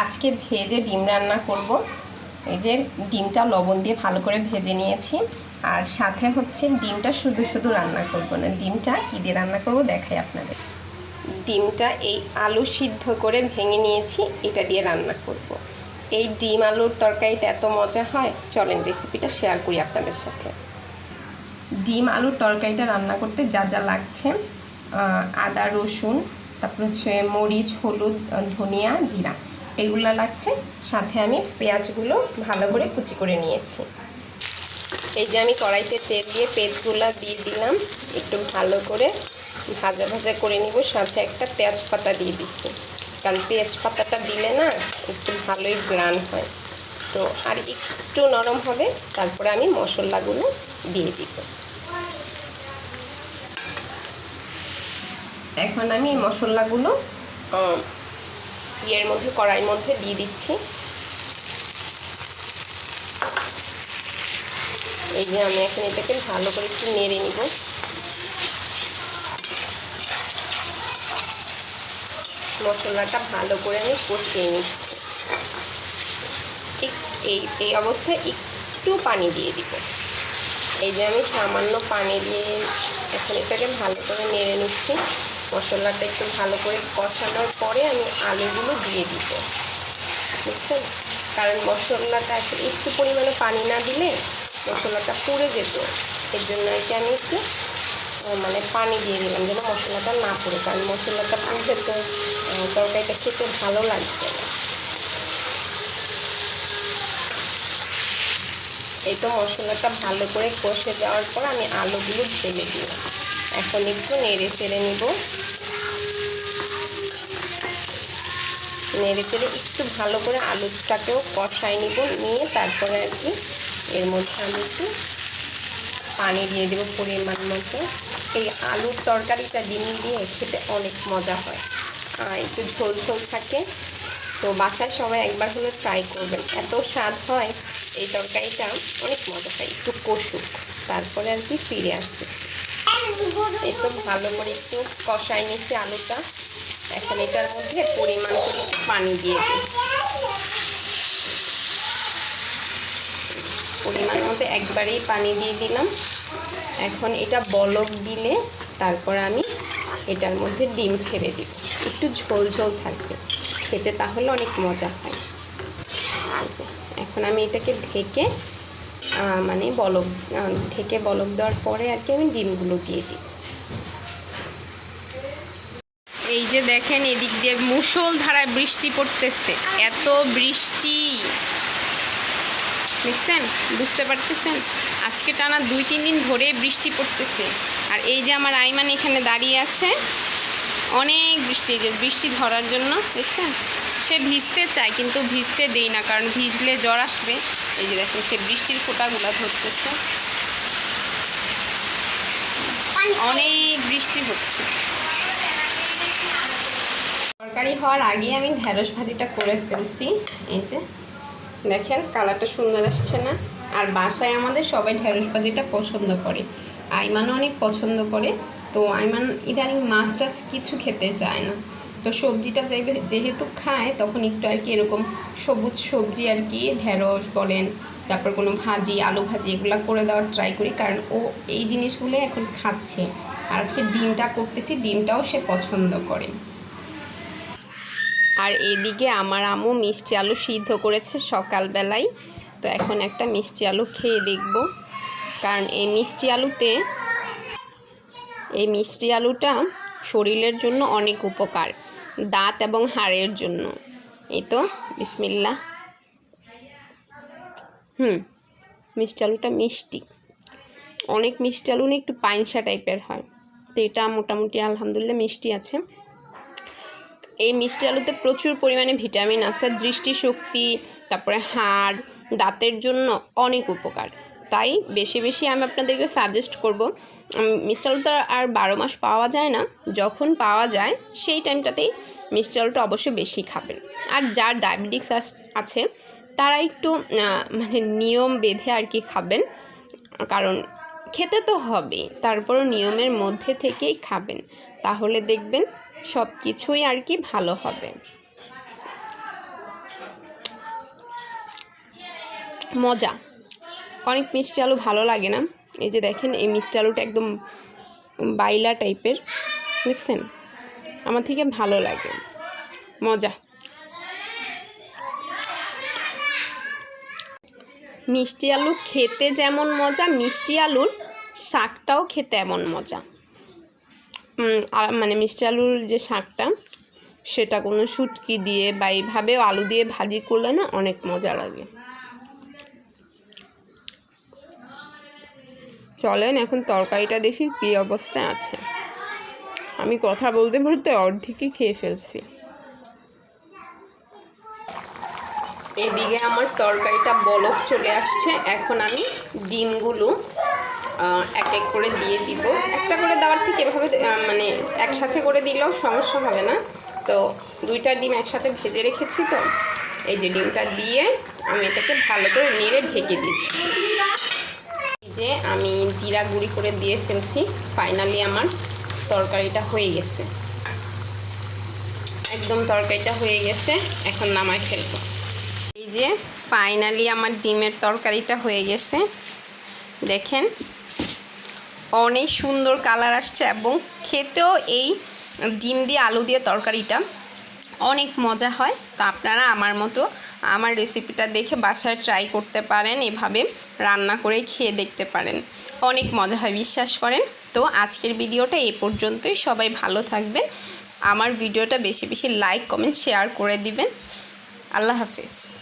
আজকে ভেজে ডিম রান্না করব। এই যে ডিমটা লবণ দিয়ে ভালো করে ভেজে নিয়েছি। আর সাথে হচ্ছে ডিমটা শুধু শুধু রান্না করব না। ডিমটা কী দিয়ে রান্না করব দেখাই আপনাদের। ডিমটা এই আলু সিদ্ধ করে ভেঙে নিয়েছি, এটা দিয়ে রান্না করব। এই ডিম আলুর তরকারিটা এত মজা হয়, চলেন রেসিপিটা শেয়ার করি আপনাদের সাথে। ডিম আলুর তরকারিটা রান্না করতে যা যা লাগছে আদা, রসুন, তারপর হচ্ছে মরিচ, হলুদ, ধনিয়া, জিরা। এগুলো লাগছে। সাথে আমি পেঁয়াজগুলো ভালো করে কুচি করে নিয়েছি। এই যে আমি কড়াইতে তেল দিয়ে পেঁয়াজগুলো দিয়ে দিলাম। একটু ভালো করে ভাজা ভাজা করে নিব। সাথে একটা তেজপাতা দিয়ে দিচ্ছি। কারণ তেজপাতাটা দিলে না একটু ভালোই গ্রান হয়। তো আর একটু নরম হবে, তারপরে আমি মশলাগুলো দিয়ে দিব। এখন আমি মশলাগুলো ইয়ের মধ্যে, কড়াইয়ের মধ্যে দিয়ে দিচ্ছি। এই যে আমি এখন এটাকে ভালো করে একটু নেড়ে নিব। মশলাটা ভালো করে আমি কষিয়ে নিচ্ছি। এই এই অবস্থায় একটু পানি দিয়ে দিব। এই যে আমি সামান্য পানি দিয়ে এখন এটাকে ভালো করে নেড়ে নিচ্ছি। মশলাটা একটু ভালো করে কষানোর পরে আমি আলুগুলো দিয়ে দিব। বুঝছেন? কারণ মশলাটা একটু পরিমাণে পানি না দিলে মশলাটা পুড়ে যেত। এর জন্য আর কি আমি একটু মানে পানি দিয়ে দিলাম যেন মশলাটা না পুড়ে। কারণ মশলাটা পুড়ে তো তরকারিটা খেতে ভালো লাগবে না। এই তো মশলাটা ভালো করে কষে দেওয়ার পর আমি আলুগুলো ঢেলে দিলাম। এখন একটু নেড়ে চেড়ে নিব। নেড়ে চেড়ে একটু ভালো করে আলুটাকেও কষাই নিব, নিয়ে তারপরে আর কি এর মধ্যে আমি একটু পানি দিয়ে দেবো পরিমাণ মতো। এই আলুর তরকারিটা ডিম দিয়ে খেতে অনেক মজা হয়। আর একটু ঝোল ঝোল থাকে। তো বাসায় সবাই একবার হলে ট্রাই করবেন। এত স্বাদ হয় এই তরকারিটা, অনেক মজা হয়। একটু কষুক, তারপরে আর কি ফিরে আসতে এই তো ভালো করে একটু কষাই নিচ্ছি আলুটা। এখন এটার মধ্যে পরিমাণ পানি দিয়ে দিই। পরিমাণ মতো একবারেই পানি দিয়ে দিলাম। এখন এটা বলক দিলে তারপর আমি এটার মধ্যে ডিম ছেড়ে দিব। একটু ঝোল ঝোল থাকবে। খেতে তাহলে অনেক মজা হয়। এখন আমি এটাকে ঢেকে মানে বলক ঢেকে বলক দেওয়ার পরে আর কি আমি ডিমগুলো দিয়ে দিই। এই যে দেখেন, এদিক দিয়ে মুষল ধারায় বৃষ্টি পড়তেছে, এত বৃষ্টি। দেখছেন? বুঝতে পারতেছেন? আজকে টানা দুই, তিন দিন ধরে বৃষ্টি পড়তেছে। আর এই যে আমার আইমান এখানে দাঁড়িয়ে আছে, অনেক বৃষ্টি যে বৃষ্টি ধরার জন্য, দেখছেন? সে ভিজতে চায়, কিন্তু ভিজতে দেই না, কারণ ভিজলে জ্বর আসবে। এই যে দেখেন সে বৃষ্টির ফোঁটাগুলো ধরতেছে। অনেক বৃষ্টি হচ্ছে। তরকারি হওয়ার আগে আমি ঢেঁড়স ভাজিটা করে ফেলছি। এই যে, দেখেন কালারটা সুন্দর আসছে না? আর বাসায় আমাদের সবাই ঢেঁড়স ভাজিটা পছন্দ করে। আইমানও অনেক পছন্দ করে। তো আইমান ইদানিং মাছ টাছ কিছু খেতে চায় না। তো সবজিটা যাইবে যেহেতু খায়, তখন একটু আর কি এরকম সবুজ সবজি আর কি, ঢেঁড়স বলেন, তারপর কোনো ভাজি, আলু ভাজি, এগুলো করে দেওয়ার ট্রাই করি। কারণ ও এই জিনিসগুলো এখন খাচ্ছে। আর আজকে ডিমটা করতেছি, ডিমটাও সে পছন্দ করে। আর এদিকে আমার আম্মু মিষ্টি আলু সিদ্ধ করেছে সকালবেলায় তো এখন একটা মিষ্টি আলু খেয়ে দেখব। কারণ এই মিষ্টি আলুতে, এই মিষ্টি আলুটা শরীরের জন্য অনেক উপকার। দাঁত এবং হাড়ের জন্য। এই তো বিসমিল্লা হুম, মিষ্টি আলুটা মিষ্টি। অনেক মিষ্টি আলু না একটু পাইনসা টাইপের হয়। তো এটা মোটামুটি আলহামদুলিল্লাহ মিষ্টি আছে। এই মিষ্টি আলুতে প্রচুর পরিমাণে ভিটামিন আছে, দৃষ্টিশক্তি, তারপরে হাড়, দাঁতের জন্য অনেক উপকার। তাই বেশি বেশি আমি আপনাদেরকে সাজেস্ট করব। মিষ্টি আলু তো আর বারো মাস পাওয়া যায় না। যখন পাওয়া যায়, সেই টাইমটাতেই মিষ্টি আলুটা অবশ্যই বেশি খাবেন। আর যার ডায়াবেটিক্স আছে, তারা একটু মানে নিয়ম বেঁধে আর কি খাবেন। কারণ খেতে তো হবে তারপরও নিয়মের মধ্যে থেকেই খাবেন। তাহলে দেখবেন সব কিছুই আর কি ভালো হবে। মজা। অনেক মিষ্টি আলু ভালো লাগে না। এই যে দেখেন, এই মিষ্টি আলুটা একদম বাইলা টাইপের, দেখছেন? আমার থেকে ভালো লাগে। মজা। মিষ্টি আলু খেতে যেমন মজা, মিষ্টি আলুর শাকটাও খেতে এমন মজা। মানে মিষ্টি আলুর যে শাকটা, সেটা কোনো শুটকি দিয়ে বা এইভাবেও আলু দিয়ে ভাজি করলে না অনেক মজা লাগে। চলেন, এখন তরকারিটা দেখি কী অবস্থায় আছে। আমি কথা বলতে বলতে অর্ধেকই খেয়ে ফেলছি। এদিকে আমার তরকারিটা বলক চলে আসছে। এখন আমি ডিমগুলো এক এক করে দিয়ে দিব। একটা করে দেওয়ার থেকে এভাবে মানে একসাথে করে দিলেও সমস্যা হবে না। তো দুইটা ডিম একসাথে ভেজে রেখেছি তো। এই যে ডিমটা দিয়ে আমি এটাকে ভালো করে নেড়ে ঢেকে দিচ্ছি। যে আমি জিরা গুঁড়ি করে দিয়ে ফেলছি। ফাইনালি আমার তরকারিটা হয়ে গেছে। একদম তরকারিটা হয়ে গেছে, এখন নামায় ফেলব। এই যে ফাইনালি আমার ডিমের তরকারিটা হয়ে গেছে। দেখেন, অনেক সুন্দর কালার আসছে এবং খেতেও এই ডিম দিয়ে আলু দিয়ে তরকারিটা অনেক মজা হয়। তো আপনারা আমার মতো আমার রেসিপিটা দেখে বাসায় ট্রাই করতে পারেন এভাবে। রান্না করে খেয়ে দেখতে পারেন। অনেক মজা হয়, বিশ্বাস করেন? তো আজকের ভিডিওটা এ পর্যন্তই। সবাই ভালো থাকবেন। আমার ভিডিওটা বেশি বেশি লাইক কমেন্ট শেয়ার করে দিবেন। আল্লাহ হাফিজ।